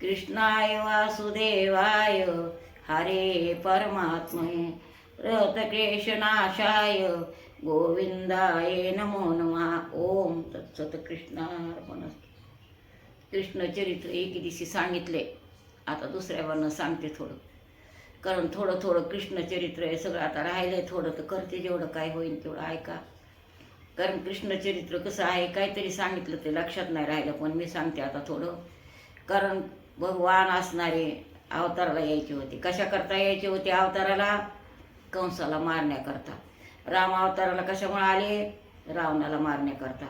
कृष्णाय वासुदेवाय हरे परमात्मे रतकेशनाशाय गोविंदाय नमो नमा. ओम तत्सत कृष्णार्पण कृष्णचरित्र एके दिवशी सांगितले. आता दुसऱ्यावरनं सांगते थोडं. कारण थोडं थोडं कृष्णचरित्र आहे सगळं आता राहिलंय थोडं तर करते जेवढं काय होईल तेवढं ऐका. कारण कृष्णचरित्र कसं आहे काहीतरी सांगितलं ते लक्षात नाही राहिलं पण मी सांगते आता थोडं. कारण भगवान असणारे अवताराला यायचे होते. कशा करता यायचे होते? अवताराला कंसाला मारण्याकरता राम अवताराला कशामुळे आले? रावणाला मारण्याकरता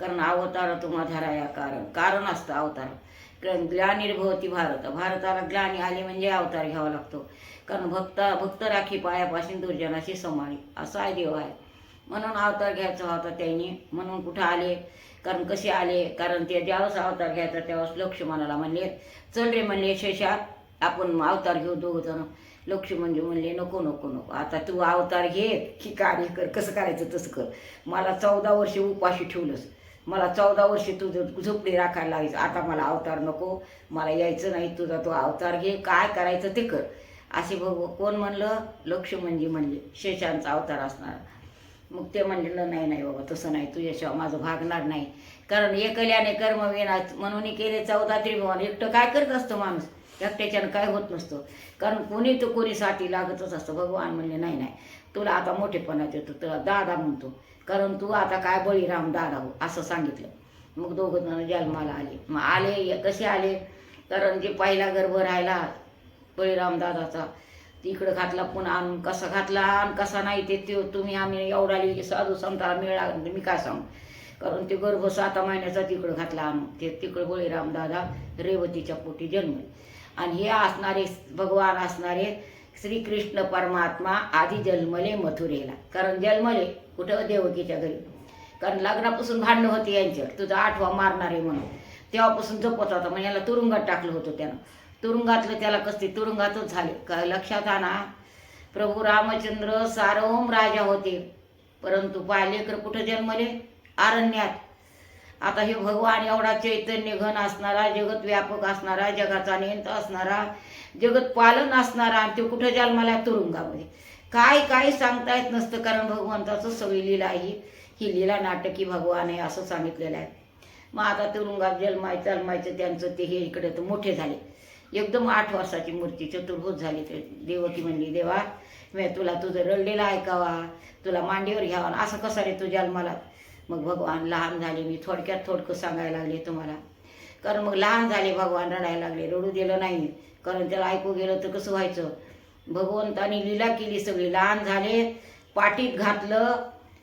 कारण अवतार तुम्हा धराया कारण कारण असतं अवतार. कारण ग्लानिर्भवती भारत. भारताला ग्लानी आली म्हणजे अवतार घ्यावा लागतो. कारण भक्त भक्त राखी पायापासून दुर्जनाशी समाळी असा आहे देव आहे. म्हणून अवतार घ्यायचा होता त्यांनी. म्हणून कुठं आले? कारण कसे आले? कारण ते ज्यावेळेस अवतार घ्यायचा त्यावेळेस लक्ष्मणाला म्हणले चल रे म्हणले शेषा आपण अवतार घेऊ दोघं जण. लक्ष्मणजी म्हणले नको नको नको आता तू अवतार घे की कार्य कर कसं करायचं तसं कर. मला चौदा वर्षे उपाशी ठेवलंस. मला चौदा वर्षे तुझं झोपडी राखायला लावायचं आता मला अवतार नको. मला यायचं नाही तुझा तो अवतार घे काय करायचं ते कर. असे बघ कोण म्हणलं? लक्ष्मणजी म्हणले शेषांचा अवतार असणार. मग ते म्हणलेलं नाही नाही बाबा तसं नाही तुझ्याशिवाय माझं भागणार नाही. कारण एकल्याने कर्म विना म्हणून केले चौदा त्रिभुवन. एकटं काय करत असतं माणूस? एकट्याच्यानं काय होत नसतं. कारण कोणी तर कोणीसाठी लागतच असतं. भगवान म्हणले नाही नाही तुला आता मोठेपणात येतो. तुला दादा म्हणतो कारण तू आता काय बळीराम दादा हो? असं सांगितलं. मग दोघं जण जन्माला आले. मग आले कसे आले? कारण जे पहिला गर्भ राहिला बळीराम दादाचा इकडं घातला पुन्हा आणून कसा घातला आणि कसा नाही ते तुम्ही आम्ही एवढा साधू संताला मिळाला म्हणजे मी काय सांगू? कारण ते गर्भ सात महिन्याचा तिकडं घातला आणून. ते तिकडं बळीराम दादा रेवतीच्या पोटी जन्मले. आणि हे असणारे भगवान असणारे श्रीकृष्ण परमात्मा आधी जन्मले मथुरेला. कारण जन्मले कुठं? देवकीच्या घरी. कारण लग्नापासून भांडणं होते यांच्यावर. तुझा आठवा मारणार आहे म्हणून. तेव्हापासून जपत होता. म्हणजे याला तुरुंगात टाकलं होतं त्यानं. तुरुंगातलं त्याला कसते तुरुंगातच झाले. का लक्षात आणा. प्रभू रामचंद्र सार्वम राजा होते. परंतु पालेकर कुठं जन्मले? आरण्यात आता हे भगवान एवढा चैतन्य घन असणारा जगत व्यापक असणारा जगाचा नियंत असणारा जगत पालन असणारा आणि ते कुठं जन्माला? तुरुंगामध्ये. काय काय सांगता येत नसतं कारण भगवंताचं सगळी लीला आहे ही लीला नाटकी भगवान आहे असं सांगितलेलं आहे. मग आता तुरुंगात जन्माय जन्मायचं त्यांचं ते हे इकडे तर मोठे झाले. एकदम आठ वर्षाची मूर्ती चतुर्भूत झाली ते. देवकी म्हणली देवा मी तुला तुझं रडलेलं ऐकावा तुला मांडीवर घ्यावा आणि असं कसं रे तू जन्माला? मग भगवान लहान झाले मी थोडक्यात थोडकं सांगायला लागले तुम्हाला. कारण मग लहान झाले भगवान रडायला लागले. रडू दिलं नाही कारण त्याला ऐकू गेलं तर कसं व्हायचं? भगवंतानी लीला केली सगळी. लहान झाले पाठीत घातलं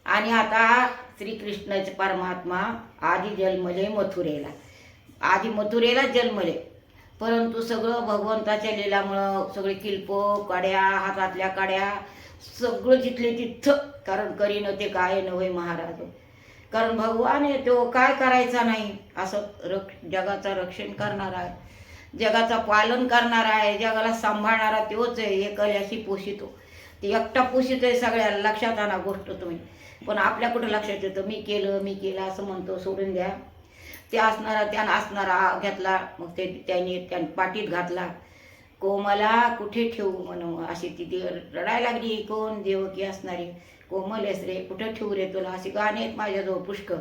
आणि आता श्रीकृष्णाचे परमात्मा आधी जन्मले मथुरेला. आधी मथुरेलाच जन्मले. परंतु सगळं भगवंताच्या लीलामुळं सगळे किल्पो काड्या हातातल्या काड्या सगळं जिथले तिथं. कारण करीन ते काय नव्हे महाराज. कारण भगवान तो काय करायचा नाही? असं रक्ष जगाचं रक्षण करणार आहे. जगाचा पालन करणार आहे. जगाला सांभाळणारा तोच आहे एकल्याशी पोषितो. ते एकटा पोषित आहे सगळ्याला लक्षात आणा गोष्ट तुम्ही. पण आपल्या कुठं लक्षात येतं? मी केलं मी केलं असं म्हणतो सोडून द्या. ते असणारा त्यानं असणारा घेतला मग ते त्यांनी त्या पाठीत घातला. कोमला कुठे ठेवू म्हणून अशी ती दे रडायला लागली कोण देवकी असणारी? कोमलेस रे कुठं ठेवू रे तुला? अशी गाणे आहेत माझ्याजवळ पुष्कळ.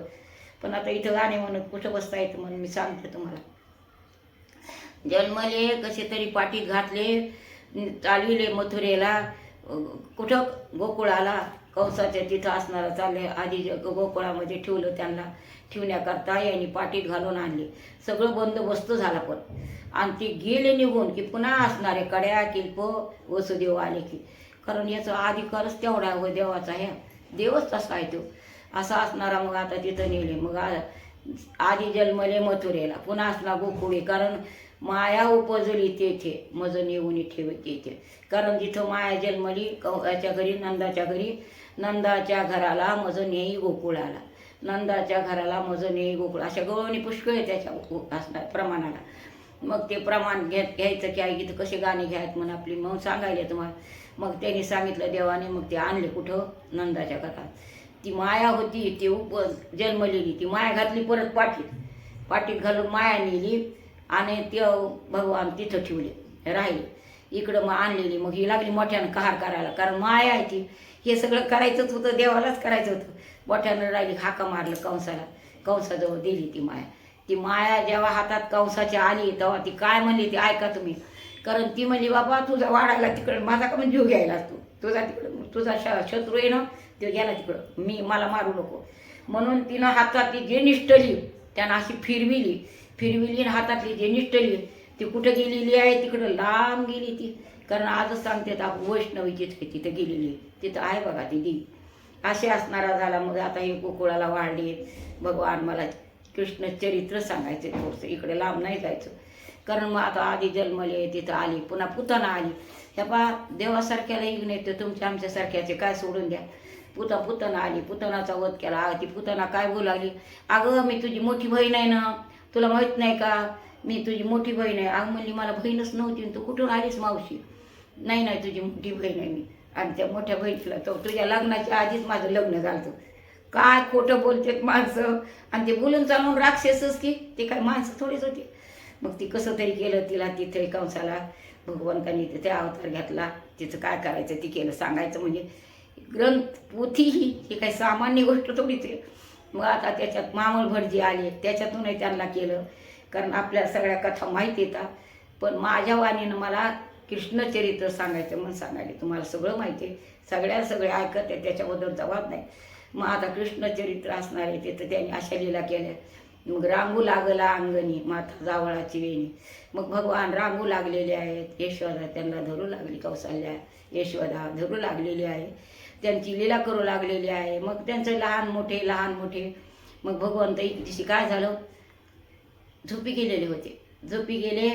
पण आता इथं गाणे म्हणत कुठं बसता येतं म्हणून मी सांगते तुम्हाला. जन्मले कसे तरी पाठीत घातले चालविले मथुरेला कुठं गोकुळाला? कंसाच्या तिथं असणारा चालले आधी गोकुळामध्ये ठेवलं त्यांना. ठेवण्याकरता यांनी पाठीत घालून आणले. सगळं बंदोबस्त झाला पण. आणि ते गेले निघून की पुन्हा असणारे कड्या किल्प वसुदेव आले की. कारण याचा अधिकारच तेवढा हो देवाचा ह्या देवच तसा आहे तो. असा असणारा मग आता तिथं नेले. मग आधी जन्मले मथुरेला. पुन्हा असला गोकुळी. कारण माया उपजली तेथे मज नेऊन ठेवते तेथे कारण जिथं माया जन्मली कौ- याच्या घरी नंदाच्या घरी नंदाच्या घराला मज नेई गोकुळाला. नंदाच्या घराला मज नेई गोकुळ. अशा गवळणी पुष्कळ आहे त्याच्या असणार प्रमाणाला. मग ते प्रमाण घेत घ्यायचं की आई इथं कसे गाणे घ्यायत म्हणून आपली मग सांगायले तुम्हाला मग त्यांनी सांगितलं देवाने मग ते आणले कुठं? नंदाच्या घरात. ती माया होती ती उप जन्मलेली. ती माया घातली परत पाठीत. पाठीत घालून माया नेली. आणि ते भगवान तिथं ठेवले राहिले. इकडं मग आणलेली मग ही लागली मोठ्यानं कहार करायला. कारण माया आहे ती. हे सगळं करायचंच होतं देवालाच करायचं होतं. मोठ्यानं राहिली हाका मारलं कंसाला. कंसाजवळ दिली ती माया. ती माया जेव्हा हातात कंसाची आली तेव्हा ती काय म्हणली ती ऐका तुम्ही. कारण ती म्हणली बाबा तुझा वाढायला तिकडं माझा का म्हणजे जीव घ्यायला तू तुझा तिकडं तुझा श शत्रू आहे ना तो गेला तिकडं. मी मला मारू नको. म्हणून तिनं हातात ती जे निष्ठली त्यानं अशी फिरविली. फिरविली आणि हातातली जे निष्ठली ती कुठं गेलेली आहे तिकडं लांब गेली ती. कारण आजच सांगते आता वैष्णवीचीच जिथे तिथं गेलेली आहे. तिथं आहे बघा ती दी असे असणारा झाला मग आता हे गोकुळाला वाढली. भगवान मला कृष्ण चरित्र सांगायचं थोडंसं इकडे लांब नाही जायचं. कारण मग आता आधी जन्मले तिथं आली पुन्हा पुताना आली. ह्या पा देवासारख्याला येऊन तर तुमच्या आमच्यासारख्याचे काय सोडून द्या. पुता पुतना आली पुतनाचा वध केला ती पुतना काय बोलू लागली अगं मी तुझी मोठी बहीण आहे ना. तुला माहीत नाही का? मी तुझी मोठी बहीण आहे. आग म्हणली मला बहीणच नव्हती तू कुठून आलीस मावशी? नाही नाही तुझी मोठी बहीण आहे मी. आणि त्या मोठ्या बहिणीला तो तुझ्या लग्नाच्या आधीच माझं लग्न झालं काय खोटं बोलतेत माणसं? आणि ते बोलून चालून राक्षसच की ते काय माणसं थोडीच होती. मग ती कसं तरी केलं तिला तिथे कंसाला भगवंतांनी तिथे अवतार घेतला. तिचं काय करायचं ती केलं सांगायचं म्हणजे ग्रंथ पोथी ही ही काही सामान्य गोष्ट थोडीच आहे. मग आता त्याच्यात मामूल भटजी आले. त्याच्यातूनही त्यांना केलं. कारण आपल्या सगळ्या कथा माहीत येतात. पण माझ्या वाणीनं मला कृष्णचरित्र सांगायचं म्हणून सांगायला. तुम्हाला सगळं माहिती आहे. सगळ्या सगळे ऐकत आहे त्याच्याबद्दलचा जबाब नाही. मग आता कृष्णचरित्र असणार आहे. तिथं त्यांनी अशा लिला केल्या. मग रांगू लागला अंगणी. माता जावळाची वेणी. मग भगवान रांगू लागलेले आहेत. यशोदा त्यांना धरू लागली. कौशल्या यशोदा धरू लागलेली आहे. त्यांची लीला करू लागलेली आहे. मग त्यांचं लहान मोठे लहान मोठे. मग भगवंत एक दिवशी काय झालं? झोपी गेलेले होते. झोपी गेले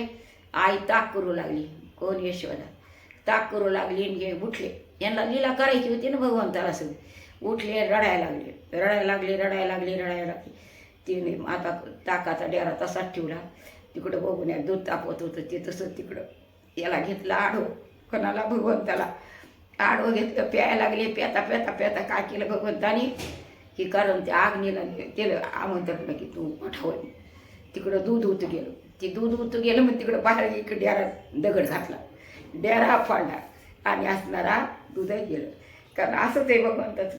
आई ताक करू लागली. कोण यशोदा? ताक करू लागली आणि उठले. यांना लीला करायची होती ना भगवंताला सगळी उठले रडायला लागले. रडायला लागले रडायला लागले रडायला लागले. तिने आता ताकाचा डेरा तसाच ठेवला. तिकडं बघून दूध तापत होतं. ते तसं तिकडं याला घेतलं आडो कोणाला? भगवंताला आडवं घेतलं प्यायला लागले प्याता प्याता प्याता काय केलं भगवंतानी? की कारण त्या आग्नीला केलं आमंत्रण की तू पाठवलं तिकडं दूध उत गेलं. ते दूध उत गेलं मग तिकडं बाहेर इकडे डेरा दगड घातला. डेरा फाडला आणि असणारा दूधही गेलं. कारण असंच आहे भगवंताचं.